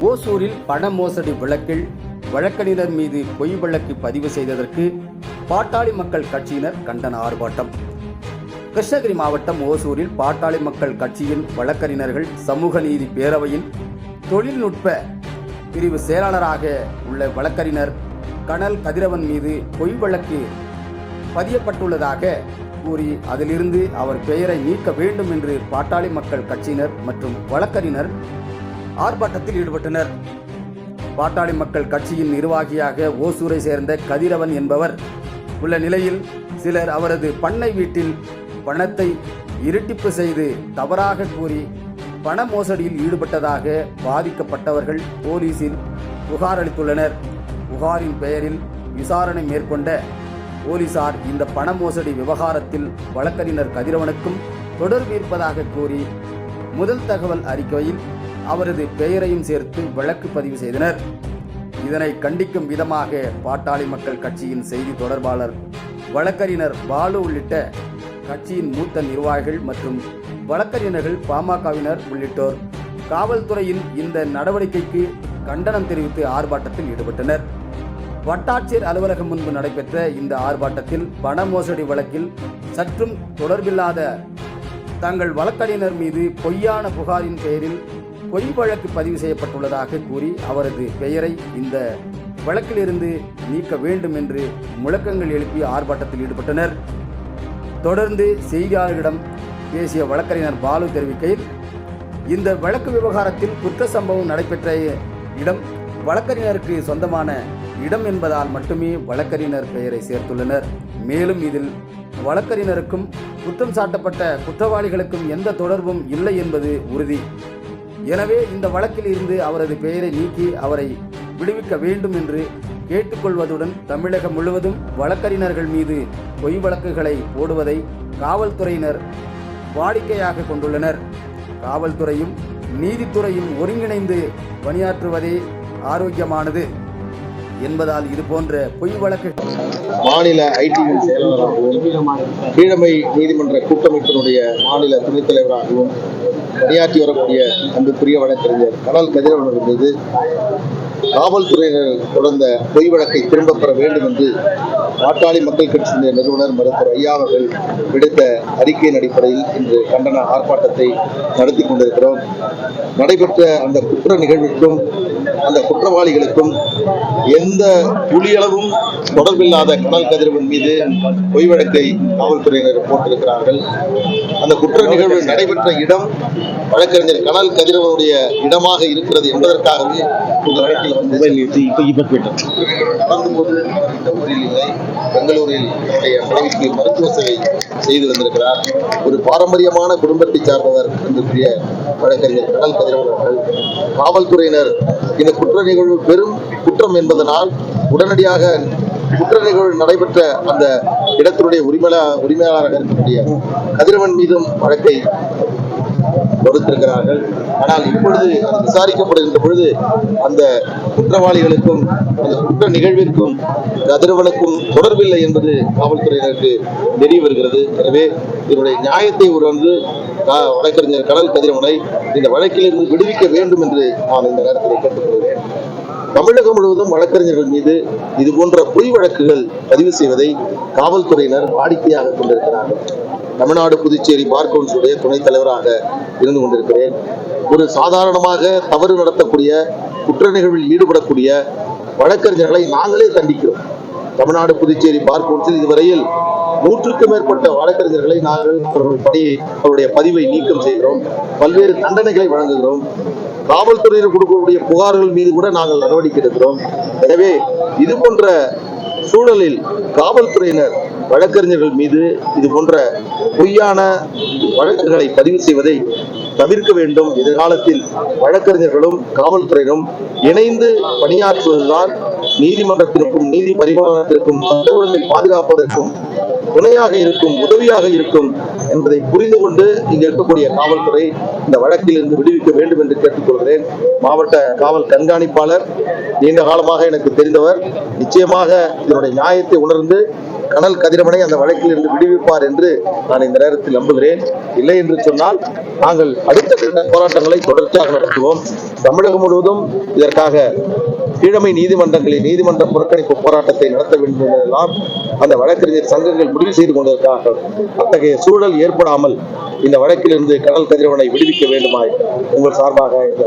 ஓசூரில் பண மோசடி வழக்கில் வழக்கறிஞர் மீது பொய் வழக்கு பதிவு செய்ததற்கு பாட்டாளி மக்கள் கட்சியினர் கண்டன ஆர்ப்பாட்டம். கிருஷ்ணகிரி மாவட்டம் ஓசூரில் பாட்டாளி மக்கள் கட்சியின் வழக்கறிஞர்கள் சமூக நீதி பேரவையின் தொழில்நுட்ப பிரிவு செயலாளராக உள்ள வழக்கறிஞர் கனல் கதிரவன் மீது பொய் வழக்கு பதியப்பட்டுள்ளதாக கூறி அதிலிருந்து அவர் பெயரை நீக்க வேண்டும் என்று பாட்டாளி மக்கள் கட்சியினர் மற்றும் வழக்கறிஞர் ஆர்ப்பாட்டத்தில் ஈடுபட்டனர். பாட்டாளி மக்கள் கட்சியின் நிர்வாகியாக ஓசூரை சேர்ந்த கதிரவன் என்பவர் உள்ள நிலையில் சிலர் அவரது பண்ணை வீட்டில் பணத்தை இரட்டிப்பு செய்து தவறாக கூறி பண மோசடியில் ஈடுபட்டதாக பாதிக்கப்பட்டவர்கள் போலீசில் புகார் அளித்துள்ளனர். புகாரின் பெயரில் விசாரணை மேற்கொண்ட போலீசார் இந்த பண மோசடி விவகாரத்தில் வழக்கறிஞர் கதிரவனுக்கும் தொடர்பு இருப்பதாக கூறி முதல் தகவல் அறிக்கையில் அவரது பெயரையும் சேர்த்து வழக்கு பதிவு செய்தனர். இதனை கண்டிக்கும் விதமாக பாட்டாளி மக்கள் கட்சியின் செய்தி தொடர்பாளர் வழக்கறிஞர் பாலு உள்ளிட்ட கட்சியின் மூத்த நிர்வாகிகள் மற்றும் வழக்கறிஞர்கள் பாமகவினர் உள்ளிட்டோர் காவல்துறையின் இந்த நடவடிக்கைக்கு கண்டனம் தெரிவித்து ஆர்ப்பாட்டத்தில் ஈடுபட்டனர். வட்டாட்சியர் அலுவலகம் முன்பு நடைபெற்ற இந்த ஆர்ப்பாட்டத்தில் பண மோசடி வழக்கில் சற்றும் தொடர்பில்லாத தங்கள் வழக்கறிஞர் மீது பொய்யான புகாரின் பெயரில் பொய் வழக்கு பதிவு செய்யப்பட்டுள்ளதாக கூறி அவரது பெயரை இந்த வழக்கிலிருந்து நீக்க வேண்டும் என்று முழக்கங்கள் எழுப்பி ஆர்ப்பாட்டத்தில் ஈடுபட்டனர். தொடர்ந்து செய்தியாளர்களிடம் பேசிய வழக்கறிஞர் பாலு தெரிவிக்கையில் இந்த வழக்கு விவகாரத்தில் குற்ற சம்பவம் நடைபெற்ற இடம் வழக்கறிஞருக்கு சொந்தமான இடம் என்பதால் மட்டுமே வழக்கறிஞர் பெயரை சேர்த்துள்ளனர். மேலும் இதில் வழக்கறிஞருக்கும் குற்றம் சாட்டப்பட்ட குற்றவாளிகளுக்கும் எந்த தொடர்பும் இல்லை என்பது உறுதி. எனவே இந்த வழக்கில் இருந்து அவரது பெயரை நீக்கி அவரை விடுவிக்க வேண்டும் என்று கேட்டுக்கொள்வதுடன் தமிழகம் முழுவதும் வழக்கறிஞர்கள் மீது பொய் வழக்குகளை போடுவதை காவல்துறையினர் வாடிக்கையாக கொண்டுள்ளனர். காவல்துறையும் நீதித்துறையும் ஒருங்கிணைந்து பணியாற்றுவதே ஆரோக்கியமானது. என்பதால் இது போன்ற பொய் வழக்கு மாநில ஐடி செயலாளராகவும் கீழமை நீதிமன்ற கூட்டமைப்பினுடைய மாநில துணைத் தலைவராகவும் பணியாற்றி வரக்கூடிய அன்புக்குரிய வழக்கறிஞர் கனல் கதிரவன் மீது காவல்துறையினர் தொடர்ந்த பொய் வழக்கை திரும்பப் பெற வேண்டும் என்று பாட்டாளி மக்கள் கட்சியினுடைய நிறுவனர் மருத்துவர் ஐயா அவர்கள் விடுத்த அறிக்கையின் அடிப்படையில் இன்று கண்டன ஆர்ப்பாட்டத்தை நடத்தி கொண்டிருக்கிறோம். நடைபெற்ற அந்த குற்ற நிகழ்விற்கும் அந்த குற்றவாளிகளுக்கும் எந்த புலியளவும் தொடர்பில்லாத கனல் கதிரவன் மீது பொய் வழக்கை காவல்துறையினர் போட்டிருக்கிறார்கள். அந்த குற்ற நிகழ்வு நடைபெற்ற இடம் வழக்கறிஞர் கனல் கதிரவனுடைய இடமாக இருக்கிறது என்பதற்காகவே இந்த வழக்கில் ஊரில் இல்லை. பெங்களூரில் தன்னுடைய மனைவிக்கு மருத்துவ சேவை செய்து வந்திருக்கிறார். ஒரு பாரம்பரியமான குடும்பத்தை சார்ந்தவர் அன்புக்குரிய வழக்கறிஞர் கடல் கதிரவன் அவர்கள் காவல்துறையினர் இந்த குற்ற நிகழ்வு பெரும் குற்றம் என்பதனால் உடனடியாக குற்ற நிகழ்வு நடைபெற்ற அந்த இடத்தினுடைய உரிமையா உரிமையாளராக இருக்கக்கூடிய கதிரவன் மீதும் வழக்கை கொடுத்திருக்கிறார்கள் ஆனால் இப்பொழுது விசாரிக்கப்படுகின்ற பொழுது அந்த குற்றவாளிகளுக்கும் அந்த குற்ற நிகழ்விற்கும் கதிரவனுக்கும் தொடர்பில்லை என்பது காவல்துறையினருக்கு தெரிய வருகிறது எனவே இதனுடைய நியாயத்தை உணர்ந்து வழக்கறிஞர் கடல் கதிரவனை இந்த வழக்கிலிருந்து விடுவிக்க வேண்டும் என்று நான் இந்த நேரத்தில் கேட்டுக்கொள்கிறேன். தமிழகம் முழுவதும் வழக்கறிஞர்கள் மீது இது போன்ற பொய் வழக்குகள் பதிவு செய்வதை காவல்துறையினர் வாடிக்கையாக கொண்டிருக்கிறார்கள். தமிழ்நாடு புதுச்சேரி பார் கவுன்சிலுடைய துணைத் தலைவராக இருந்து கொண்டிருக்கிறேன். ஒரு சாதாரணமாக தவறு நடத்தக்கூடிய குற்ற நிகழ்வில் ஈடுபடக்கூடிய வழக்கறிஞர்களை நாங்களே தண்டிக்கிறோம். தமிழ்நாடு புதுச்சேரி பார் கவுன்சில் இதுவரையில் நூற்றுக்கும் மேற்பட்ட வழக்கறிஞர்களை நாங்கள் அவர்கள் படி அவருடைய பதிவை நீக்கம் செய்கிறோம். பல்வேறு தண்டனைகளை வழங்குகிறோம். காவல்துறையினர் கொடுக்கக்கூடிய புகார்கள் மீது கூட நாங்கள் நடவடிக்கை எடுக்கிறோம். எனவே இது போன்ற சூழலில் காவல்துறையினர் வழக்கறிஞர்கள் மீது இது போன்ற பொய்யான வழக்குகளை பதிவு செய்வதை தவிர்க்க வேண்டும். எதிர்காலத்தில் வழக்கறிஞர்களும் காவல்துறையினரும் இணைந்து பணியாற்றுவதுதான் நீதிமன்றத்திற்கும் நீதி பரிமாணத்திற்கும் சட்ட பாதுகாப்பதற்கும் துணையாக இருக்கும் உதவியாக இருக்கும் என்பதை புரிந்து கொண்டு இங்கு இருக்கக்கூடிய காவல்துறை இந்த வழக்கில் இருந்து விடுவிக்க வேண்டும் என்று கேட்டுக்கொள்கிறேன். மாவட்ட காவல் கண்காணிப்பாளர் நீண்ட காலமாக எனக்கு தெரிந்தவர் நிச்சயமாக இதனுடைய நியாயத்தை உணர்ந்து கனல் கதிரவனை அந்த வழக்கில் இருந்து விடுவிப்பார் என்று நான் இந்த நேரத்தில் நம்புகிறேன். இல்லை என்று சொன்னால் நாங்கள் அடுத்த கட்ட போராட்டங்களை தொடர்ச்சியாக நடத்துவோம். தமிழகம் முழுவதும் இதற்காக கீழமை நீதிமன்றங்களில் நீதிமன்ற புறக்கணிப்பு போராட்டத்தை நடத்த வேண்டும் என்பதெல்லாம் அந்த வழக்கறிஞர் சங்கங்கள் முடிவு செய்து கொண்டிருக்கிறார்கள் அத்தகைய சூழல் ஏற்படாமல் இந்த வழக்கிலிருந்து கடல் கதிரவனை விடுவிக்க வேண்டுமாய் உங்கள் சார்பாக இந்த